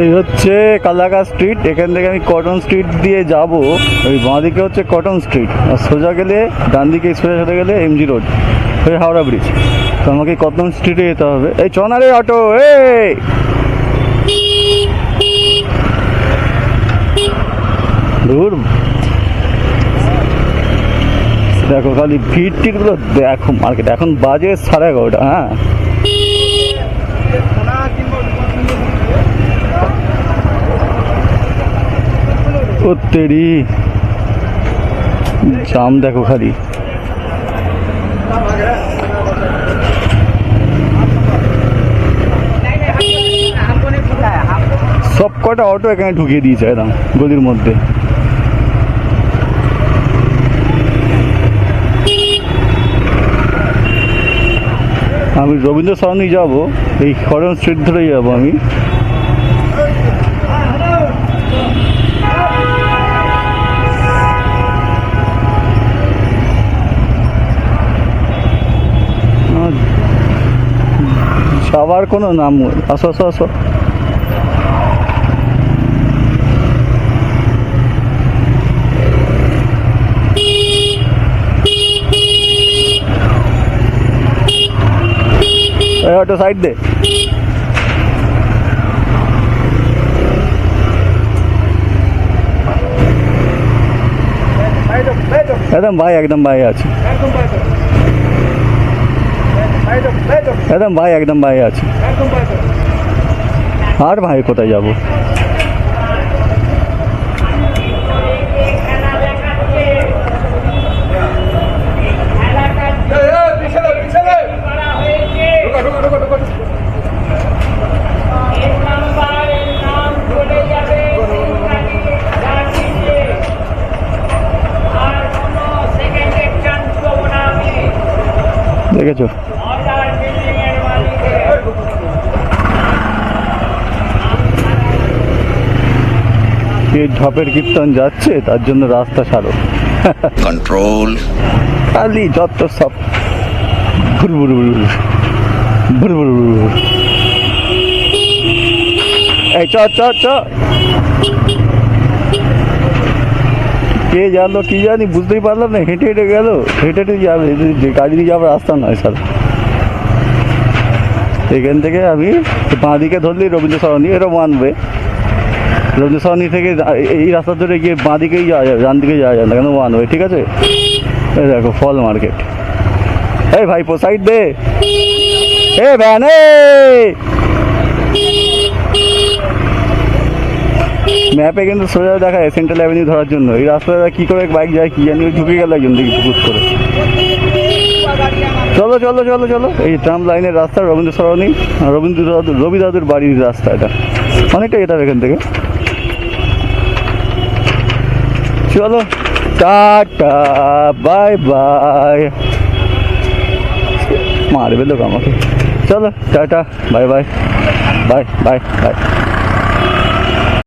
এই হচ্ছে কালাকা স্ট্রিট এখান থেকে আমি কটন স্ট্রিট দিয়ে যাব। ওই বাঁ দিকে হচ্ছে কটন স্ট্রিট আর সোজা গেলে ডান দিকে সোজা সোজা গেলে এমজি রোড হয়ে হাওড়া ব্রিজ তো আমাকে কটন স্ট্রিটে যেতে হবে। এই চনা রে অটো এই! দূর দেখো খালি ভিড় টিটগুলো দেখো মার্কেট এখন বাজে সাড়ে এগারোটা হ্যাঁ? ও তেরি। জাম দেখো খালি। সব কটা অটো এখানে ঢুকিয়ে দিয়েছে একদম, গলির মধ্যে। আমি রবীন্দ্র সরণি যাব, এই খরম স্ট্রিট ধরেই যাব আমি। যাওয়ার কোনো নাম আসো আসো আসো। এই সাইড দে। একদম ভাই একদম ভাই আছে। একদম ভাই একদম ভাই একদম ভাই আছে। আর ভাই কোথায় যাব? দেখেছ? এই ঢপের কীর্তন যাচ্ছে তার জন্য রাস্তা ছাড়ো কন্ট্রোল খালি যত সব ভুর ভুর ভুর ভুর। ভুর ভুর ভুর ভুর। এই চ চ চ। কে জানলো কি জানি বুঝতেই পারলাম না হেঁটে হেঁটে গেল। হেঁটে হেঁটে যাবে যে গাড়ি দিয়ে যাওয়ার রাস্তা নয় স্যার। এখান থেকে আমি বাঁ দিকে ধরলি রবীন্দ্র সরণি এটা রবীন্দ্র সরণি থেকে এই রাস্তা ধরে গিয়ে বাঁ দিকেই যাওয়া যাবে ডান দিকে যাওয়া যাবে না কেন? ওয়ান ওয়ে ঠিক আছে? এই দেখো ফল মার্কেট এই ভাইপো সাইড দে। এ ভ্যান ম্যাপে কিন্তু সোজা দেখা যায় সেন্ট্রাল অ্যাভিনিউ ধরার জন্য। এই রাস্তাটা কি করে বাইক যায়, কি জানি ঢুকে গেল একজন দেখি পুকুর করে। চলো চলো চলো চলো। এই ট্রাম লাইনের রাস্তা রবীন্দ্র সরণি রবীন্দ্র রবি দাদুর বাড়ির রাস্তা এটা। অনেকটা এটা এখান থেকে। চলো টাটা বাই বাই। মারবে লোক আমাকে। চলো tata bye bye. Bye bye bye.